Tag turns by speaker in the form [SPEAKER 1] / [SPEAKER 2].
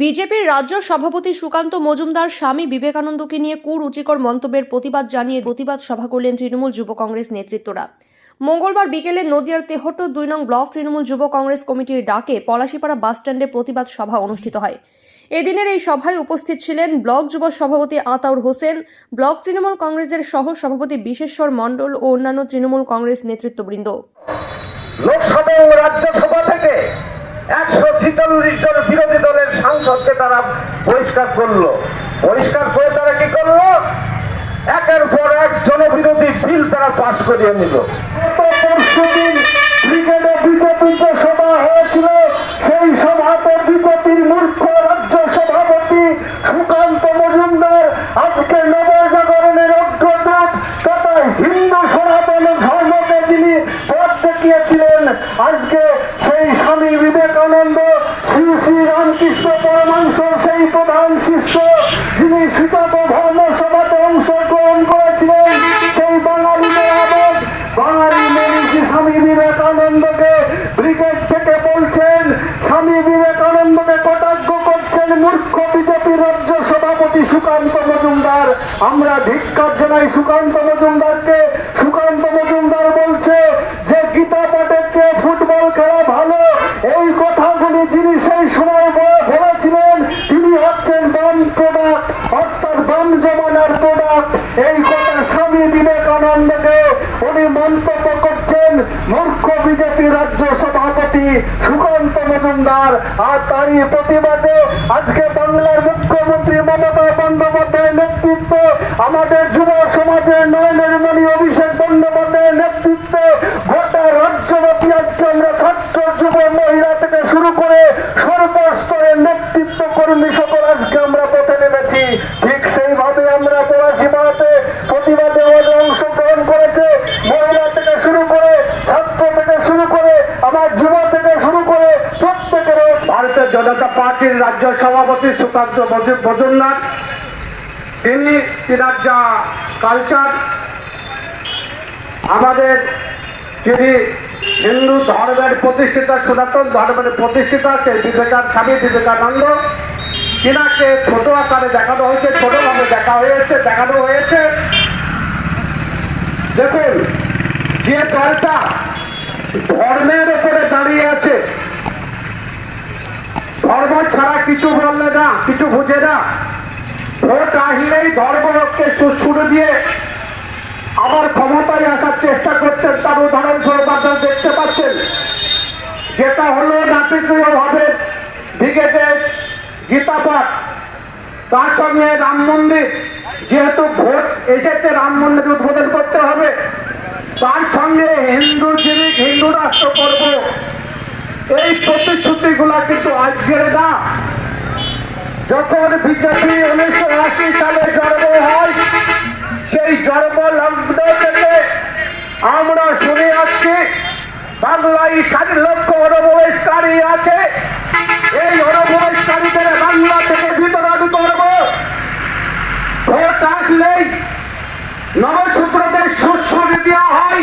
[SPEAKER 1] বিজেপির রাজ্য সভাপতি সুকান্ত মজুমদার স্বামী বিবেকানন্দকে নিয়ে কুরুচিকর মন্তব্যের প্রতিবাদ জানিয়ে প্রতিবাদ সভা করলেন তৃণমূল যুব কংগ্রেস নেতৃত্বরা। মঙ্গলবার বিকেলে নদিয়ার তেহট্ট দুই নং ব্লক তৃণমূল যুব কংগ্রেস কমিটির ডাকে পলাশিপাড়া বাসস্ট্যান্ডে প্রতিবাদ সভা অনুষ্ঠিত হয়। এদিনের এই সভায় উপস্থিত ছিলেন ব্লক যুব সভাপতি আতাউর হোসেন, ব্লক তৃণমূল কংগ্রেসের সহ সভাপতি বিশেশ্বর মণ্ডল ও অন্যান্য তৃণমূল কংগ্রেস নেতৃত্ববৃন্দ।
[SPEAKER 2] লোকসভা ও রাজ্যসভা থেকে একশো ছিচল্লিশ জন বিরোধী দলের সাংসদকে তারা বহিষ্কার করল। বহিষ্কার করে তারা কি করল? একের পর এক জনবিরোধী বিল তারা পাশ করিয়ে নিল। সেই মূর্খ সভাপতি সুকান্ত আজকে আজকে সেই স্বামী বিবেকানন্দ শ্রী শ্রী রামকৃষ্ণ পরমাংশ সেই প্রধান শিষ্য, যিনি শীতত ধর্ম সভাতে অংশগ্রহণ করেছিলেন, সেই বাঙালি বাঙালি মনীষী স্বামী বিবেকানন্দকে ব্রিগেড থেকে বলছেন, স্বামী বিবেকানন্দকে কটাক্ষ করছেন মূর্খ বিজেপি রাজ্য সভাপতি সুকান্ত মজুমদার। আমরা ধিক্কার জানাই সুকান্ত মজুমদারকে সুকান্ত মজুমদার বলছে যে গীতা পাঠের চেয়ে ফুটবল খেলা ভালো এই কথাগুলি যিনি সেই সময় বলে বলেছিলেন তিনি হচ্ছেন বাম প্রোডাক্ট অর্থাৎ বাম জমানার প্রোডাক্ট এই কথা স্বামী বিবেকানন্দকে উনি মন্তব্য করছেন, মূর্খ বিজেপি রাজ্য সভাপতি সুকান্ত মজুমদার। আর তারই প্রতিবাদে আজকে বাংলার মুখ্যমন্ত্রী মমতা বন্দ্যোপাধ্যায়ের নেতৃত্বে আমাদের যুব সমাজের নয়নের মণি অভিষেক বন্দ্যোপাধ্যায়ের নেতৃত্বে গোটা রাজ্যব্যাপী আজকে আমরা ছাত্র যুব মহিলা থেকে শুরু করে সর্বস্তরের নেতৃত্ব কর্মী সকল আজকে আমরা পথে নেমেছি। ঠিক সেইভাবে আমরা প্রতিবাদে অংশগ্রহণ করেছে। মহিলা থেকে শুরু করে ছাত্র থেকে শুরু করে আমার থেকে শুরু করে প্রত্যেকের ভারতীয় জনতা পার্টির রাজ্য সভাপতি সুকান্ত তিনি কালচার আমাদের যিনি হিন্দু ধর্মের প্রতিষ্ঠিতা, সনাতন ধর্মের প্রতিষ্ঠিতা, সেই বিবেকান স্বামী বিবেকানন্দ তিনাকে ছোট আকারে দেখানো হয়েছে ছোটভাবে দেখা হয়েছে, দেখানো হয়েছে। দেখুন, যে দলটা ধর্মের উপরে দাঁড়িয়ে আছে, ধর্ম ছাড়া কিছু বললে না, কিছু বুঝে না। ভোট আসলেই ধর্মকে ছুড়ে দিয়ে আবার ক্ষমতায় আসার চেষ্টা করছেন তার উদাহরণস্বরূপ আপনারা দেখতে পাচ্ছেন। যেটা হলো নাটকীয় ভাবে ব্রিগেডের গীতা পাঠ তার সঙ্গে রাম মন্দির। যেহেতু ভোট এসেছে, রাম মন্দির উদ্বোধন করতে হবে। তার সঙ্গে হিন্দু যিনি হিন্দু রাষ্ট্র করব। এই প্রতিশ্রুতিগুলা কিন্তু আজকের না যখন বিজেপি উনিশশো আশি সালে জন্ম হয়, সেই জন্ম লগ্ন থেকে আমরা শুনে আসছি বাংলায় ষাট লক্ষ অনুপ্রবেশকারী আছে এই অনুপ্রবেশকারীদের বাংলা থেকে বিতরণ করব ভোট আসলেই নবসূত্রদের সুশ্রুতি দেওয়া হয়